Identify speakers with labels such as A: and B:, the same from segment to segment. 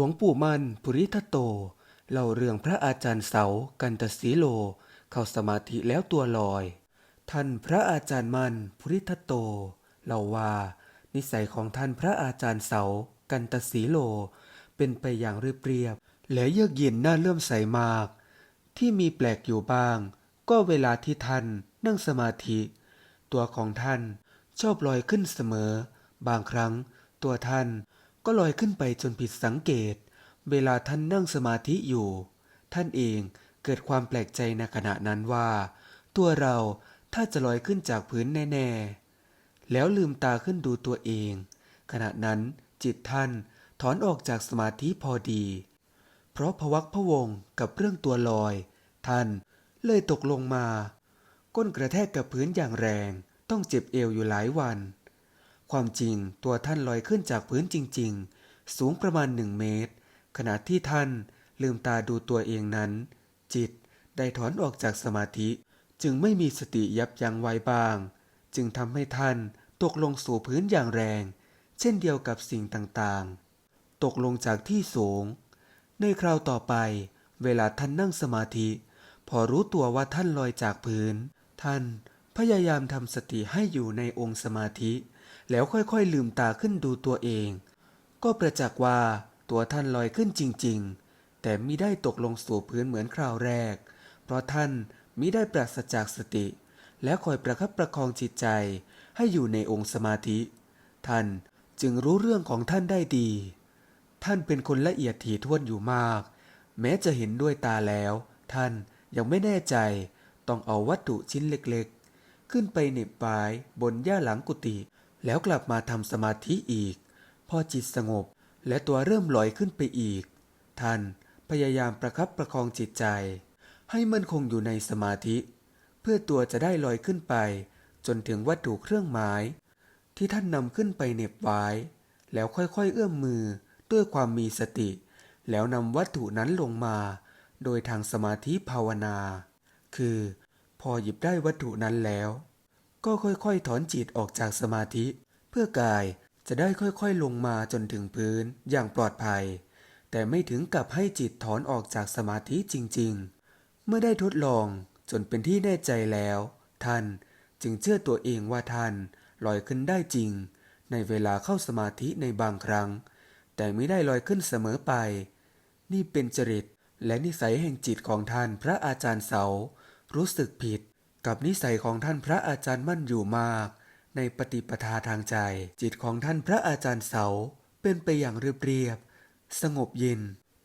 A: ลวงปู่มันปุริทัตโต เล่าเรื่องพระอาจารย์เสากันตสีโล เข้าสมาธิแล้วตัวลอย ท่านพระอาจารย์มันปุริทัตโต เล่าว่า นิสัยของท่านพระอาจารย์เสากันตสีโล เป็นไปอย่างเรียบเรียบ และเยือกเย็นน่าเลื่อมใสมาก ที่มีแปลกอยู่บ้าง ก็เวลาที่ท่านนั่งสมาธิ ตัวของท่านชอบลอยขึ้นเสมอ บางครั้งตัวท่าน ก็ลอยขึ้นไปจนผิดสังเกต เวลาท่านนั่งสมาธิอยู่ ท่านเองเกิดความแปลกใจในขณะนั้นว่า ตัวเราถ้าจะลอยขึ้นจากพื้นแน่ ๆ แล้วลืมตาขึ้นดูตัวเอง ขณะนั้นจิตท่านถอนออกจากสมาธิพอดี เพราะพวักพะวงกับเรื่องตัวลอย ท่านเลยตกลงมา ก้นกระแทกกับพื้นอย่างแรง ต้องเจ็บเอวอยู่หลายวัน ความจริงตัวท่านลอยขึ้นจากพื้นจริง ๆ สูงประมาณหนึ่งเมตร ขณะที่ท่านลืมตาดูตัวเองนั้น จิตได้ถอนออกจากสมาธิ จึงไม่มีสติยับยั้งไว้บ้าง จึงทำให้ท่านตกลงสู่พื้นอย่างแรง เช่นเดียวกับสิ่งต่างๆ ตกลงจากที่สูง ในคราวต่อไป เวลาท่านนั่งสมาธิ พอรู้ตัวว่าท่านลอยจากพื้น ท่านพยายามทำสติให้อยู่ในองค์สมาธิ แล้วค่อยๆลืมตาขึ้นดูตัวเอง ก็ประจักษ์ว่าตัวท่านลอยขึ้นจริงๆ แต่มิได้ตกลงสู่พื้นเหมือนคราวแรก เพราะท่านมิได้ปราศจากสติ และคอยประคับประคองจิตใจให้อยู่ในองค์สมาธิ ท่านจึงรู้เรื่องของท่านได้ดี ท่านเป็นคนละเอียดถี่ถ้วนอยู่มาก แม้จะเห็นด้วยตาแล้ว ท่านยังไม่แน่ใจ ต้องเอาวัตถุชิ้นเล็กๆ ขึ้นไปเหน็บปลายบนหญ้าหลังกุฏิ แล้วกลับมาทำสมาธิอีก พอจิตสงบและตัวเริ่มลอยขึ้นไปอีก ท่านพยายามประคับประคองจิตใจ ให้มั่นคงอยู่ในสมาธิ เพื่อตัวจะได้ลอยขึ้นไป จนถึงวัตถุเครื่องหมาย ที่ท่านนำขึ้นไปเหน็บไว้ แล้วค่อยๆเอื้อมมือด้วยความมีสติ แล้วนำวัตถุนั้นลงมา โดยทางสมาธิภาวนา คือ พอหยิบได้วัตถุนั้นแล้ว ก็ค่อยๆ ถอนจิตออกจากสมาธิ เพื่อกายจะได้ค่อยๆ ลงมาจนถึงพื้นอย่างปลอดภัย แต่ไม่ถึงกับให้จิตถอนออกจากสมาธิจริงๆ เมื่อได้ทดลองจนเป็นที่แน่ใจแล้ว ท่านจึงเชื่อตัวเองว่าท่านลอยขึ้นได้จริง ในเวลาเข้าสมาธิในบางครั้ง แต่ไม่ได้ลอยขึ้นเสมอไป นี่เป็นจริตและนิสัยแห่งจิตของท่านพระอาจารย์เสา รู้สึกผิด กับนิสัยของท่านพระอาจารย์มั่นอยู่มาก ในปฏิปทาทางใจ จิตของท่านพระอาจารย์เสาเป็นไปอย่างเรียบๆสงบเย็น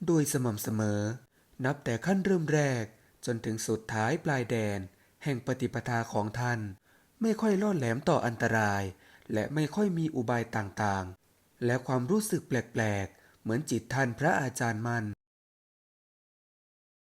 A: โดยสม่ำเสมอ นับแต่ขั้นเริ่มแรกจนถึงสุดท้ายปลายแดน แห่งปฏิปทาของท่าน ไม่ค่อยล่อแหลมต่ออันตราย และไม่ค่อยมีอุบายต่างๆ และความรู้สึกแปลกๆ เหมือนจิตท่านพระอาจารย์มั่น